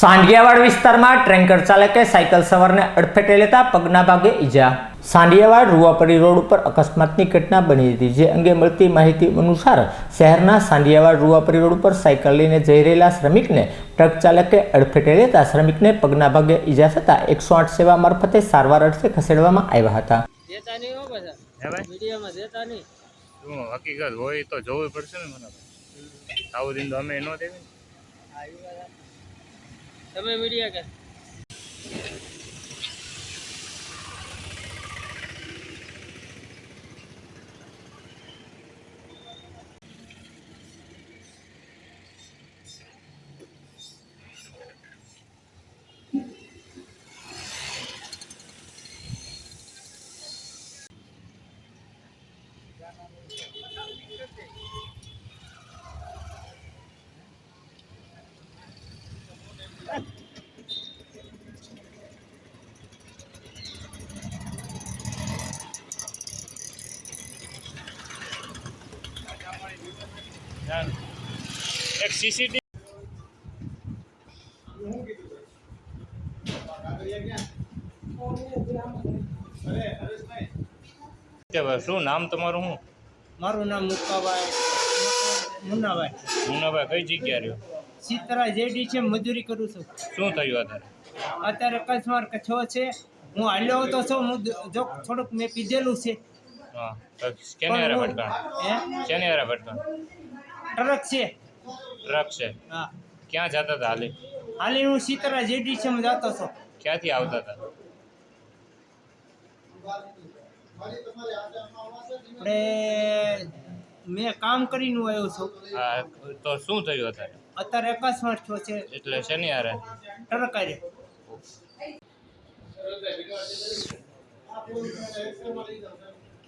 સાંડિયાવાડ વિસ્તારમાં ટ્રેન્કર ચાલકે સાયકલ સવારને અડફેટે લેતા પગના ભાગે ઈજા. સાંડિયાવાડ રૂવાપરી રોડ ઉપર અકસ્માતની ઘટના બની હતી જે અંગે મળતી માહિતી અનુસાર શહેરના સાંડિયાવાડ રૂવાપરી રોડ ઉપર સાયકલ લઈને જઈ રહેલા શ્રમિકને ટ્રક ચાલકે અડફેટે લેતા શ્રમિકને પગના ભાગે ઈજા થતાં એકસો આઠ સેવા મારફતે સારવાર અર્થે ખસેડવામાં આવ્યા હતા. હકીકત? હોય તો જોવું પડશે ને મને. આવું દિન તો અમે ન દેવી. તમે મીડિયા કે? એક સીસીટીવી શું નામ તમારું શું? મારું નામ મુક્કાભાઈ મુન્નાભાઈ મુન્નાભાઈ કઈ જગ્યા રહ્યો? સીતરા જેડી છે મજૂરી કરું છું. શું થયું અત્યારે? અત્યારે કચ્છમાં કચ્છો છે હું હાલ્યો તો છું હું જો થોડુંક મેં પીધેલું છે. હા કેને હારે ભટકાણ? હે? કેને હારે ભટકાણ? ટ્રક છે. ટ્રક છે? હા. ક્યાં જતા હતા હાલી? હાલી હું સિત્રા જેડી છે હું જતો છું. ક્યાંથી આવતા હતા? આપણે મેં કામ કરીને આવ્યો છું. તો શું થયું અત્યારે? અત્યારે અકસ્માત થયો છે. એટલે શનિવારે ટરકારે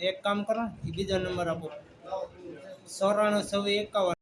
એક કામ કરો બીજો નંબર આપો. સોરાણું છવ્વીસ એકાવન.